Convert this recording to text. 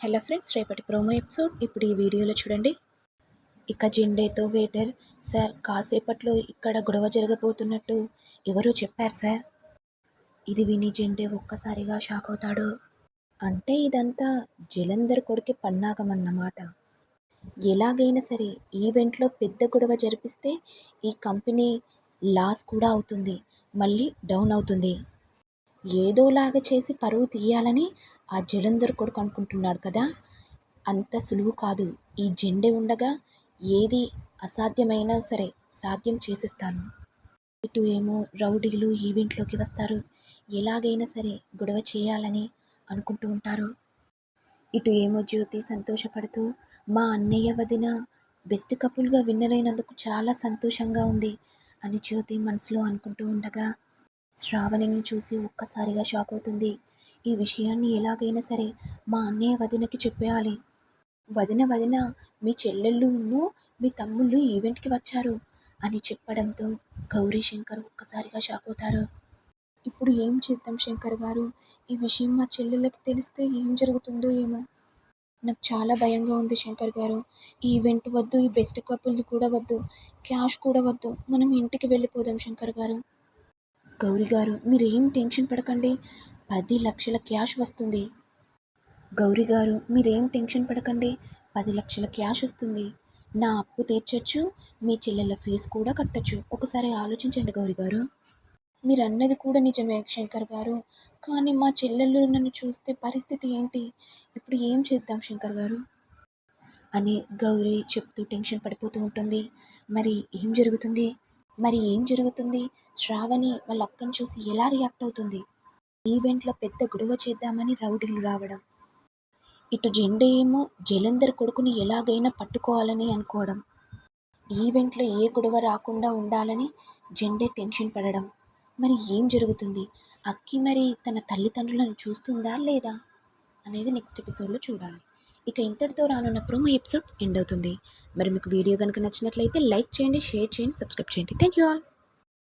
Hello friends రేపటి promo episode. ఇప్పుడు ఈ వీడియోలో చూడండి. ఇక జెండేతో వేటర్. సార్ కాసేపట్లో ఇక్కడ గొడవ జరగబోతున్నట్టు ఎవరో చెప్పారు సార్. ఇది విని జెండే ఒక్కసారిగా షాక్ అవుతాడు. అంటే ఇదంతా జలంధర్ కొడుకు పన్నాగం అన్నమాట ఎలాగైనా సరే ఈవెంట్లో పెద్ద గొడవ జరిపిస్తే ఈ కంపెనీ లాస్ కూడా అవుతుంది. మళ్ళీ డౌన్ అవుతుంది. ఏదోలాగా చేసి పరువు తీయాలని ఆ జలంధర్ కొడుకు అనుకుంటున్నాడు కదా. అంత సులువు కాదు. ఈ జెండే ఉండగా ఏది అసాధ్యమైనా సరే సాధ్యం చేసేస్తాను. ఇటు ఏమో రౌడీలు ఈవెంట్లోకి వస్తారు. ఎలాగైనా సరే గొడవ చేయాలని అనుకుంటూ ఉంటారు. ఇటు ఏమో జ్యోతి సంతోషపడుతూ మా అన్నయ్య వదిన బెస్ట్ కపుల్గా విన్నర్ అయినందుకు చాలా సంతోషంగా ఉంది అని జ్యోతి మనసులో అనుకుంటూ ఉండగా శ్రావణిని చూసి ఒక్కసారిగా షాక్ అవుతుంది. ఈ విషయాన్ని ఎలాగైనా సరే మా అన్నయ్య వదినకి చెప్పేయాలి. వదిన వదిన మీ చెల్లెళ్ళు మీ తమ్ముళ్ళు ఈవెంట్కి వచ్చారు అని చెప్పడంతో గౌరీ శంకర్ ఒక్కసారిగా షాక్ అవుతారు. ఇప్పుడు ఏం చేద్దాం శంకర్ గారు? ఈ విషయం మా చెల్లెళ్ళకి తెలిస్తే ఏం జరుగుతుందో ఏమో. నాకు చాలా భయంగా ఉంది శంకర్ గారు. ఈ ఈవెంట్ వద్దు ఈ బెస్ట్ కపుల్ కూడా వద్దు క్యాష్ కూడా వద్దు. మనం ఇంటికి వెళ్ళిపోదాం శంకర్ గారు. గౌరీ గారు మీరేం టెన్షన్ పడకండి. పది లక్షల క్యాష్ వస్తుంది. గౌరీ గారు మీరేం టెన్షన్ పడకండి. పది లక్షల క్యాష్ వస్తుంది. నా అప్పు తీర్చచ్చు మీ చెల్లెల ఫీజు కూడా కట్టచ్చు. ఒకసారి ఆలోచించండి గౌరీ గారు. మీరు అన్నది కూడా నిజమే శంకర్ గారు. కానీ మా చెల్లెళ్ళు నన్ను చూస్తే పరిస్థితి ఏంటి? ఇప్పుడు ఏం చేద్దాం శంకర్ గారు? అని గౌరీ చెప్తూ టెన్షన్ పడిపోతూ ఉంటుంది. మరి ఏం జరుగుతుంది? మరి ఏం జరుగుతుంది? శ్రావణి వాళ్ళ అక్కని చూసి ఎలా రియాక్ట్ అవుతుంది? ఈవెంట్లో పెద్ద గొడవ చేద్దామని రౌడీలు రావడం. ఇటు జెండే ఏమో జలంధర్ కొడుకుని ఎలాగైనా పట్టుకోవాలని అనుకోవడం. ఈవెంట్లో ఏ గొడవ రాకుండా ఉండాలని జెండే టెన్షన్ పడడం. మరి ఏం జరుగుతుంది? అక్కి మరి తన తల్లిదండ్రులను చూస్తుందా లేదా? అనేది నెక్స్ట్ ఎపిసోడ్లో చూడాలి. ఇక ఇంతటితో రానున్న ప్రోమో ఎపిసోడ్ ఎండ్ అవుతుంది. మరి మీకు వీడియో కనుక నచ్చినట్లయితే లైక్ చేయండి షేర్ చేయండి సబ్స్క్రైబ్ చేయండి. Thank you all